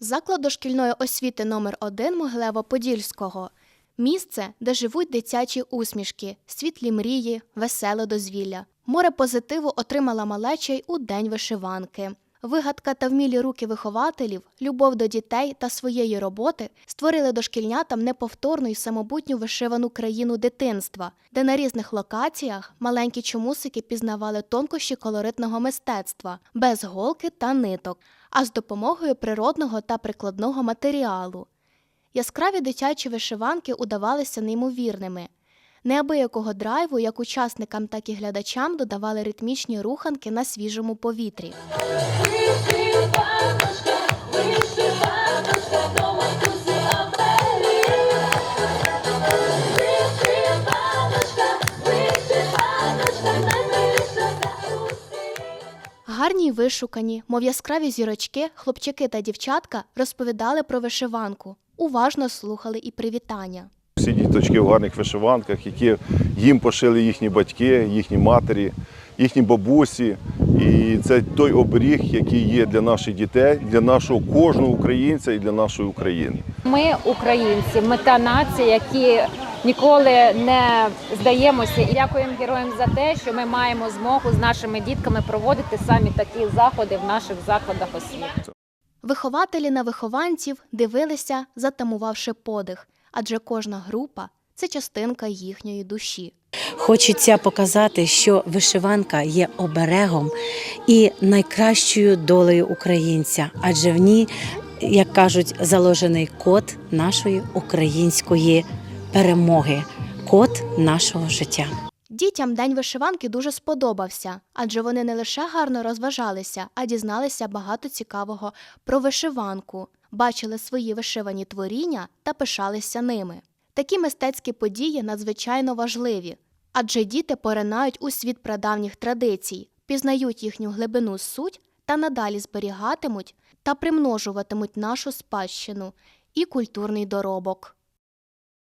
Заклад дошкільної освіти номер 1 Могилево-Подільського місце, де живуть дитячі усмішки, світлі мрії, веселе дозвілля. Море позитиву отримала малеча й у день вишиванки. Вигадка та вмілі руки вихователів, любов до дітей та своєї роботи створили дошкільнятам неповторну й самобутню вишивану країну дитинства, де на різних локаціях маленькі чомусики пізнавали тонкощі колоритного мистецтва без голки та ниток, а з допомогою природного та прикладного матеріалу. Яскраві дитячі вишиванки удавалися неймовірними. Неабиякого драйву як учасникам, так і глядачам додавали ритмічні руханки на свіжому повітрі. Гарні й вишукані, мов яскраві зірочки, хлопчики та дівчатка розповідали про вишиванку, уважно слухали і привітання. Всі діточки в гарних вишиванках, які їм пошили їхні батьки, їхні матері, їхні бабусі. І це той оберіг, який є для наших дітей, для нашого кожного українця і для нашої України. Ми українці, ми та нація, які ніколи не здаємося. І дякуємо героям за те, що ми маємо змогу з нашими дітками проводити самі такі заходи в наших закладах освіти. Вихователі на вихованців дивилися, затамувавши подих, адже кожна група це частинка їхньої душі. Хочеться показати, що вишиванка є оберегом і найкращою долею українця, адже в ній, як кажуть, заложений код нашої української перемоги, код нашого життя. Дітям день вишиванки дуже сподобався, адже вони не лише гарно розважалися, а дізналися багато цікавого про вишиванку, бачили свої вишивані творіння та пишалися ними. Такі мистецькі події надзвичайно важливі, адже діти поринають у світ прадавніх традицій, пізнають їхню глибину суть та надалі зберігатимуть та примножуватимуть нашу спадщину і культурний доробок.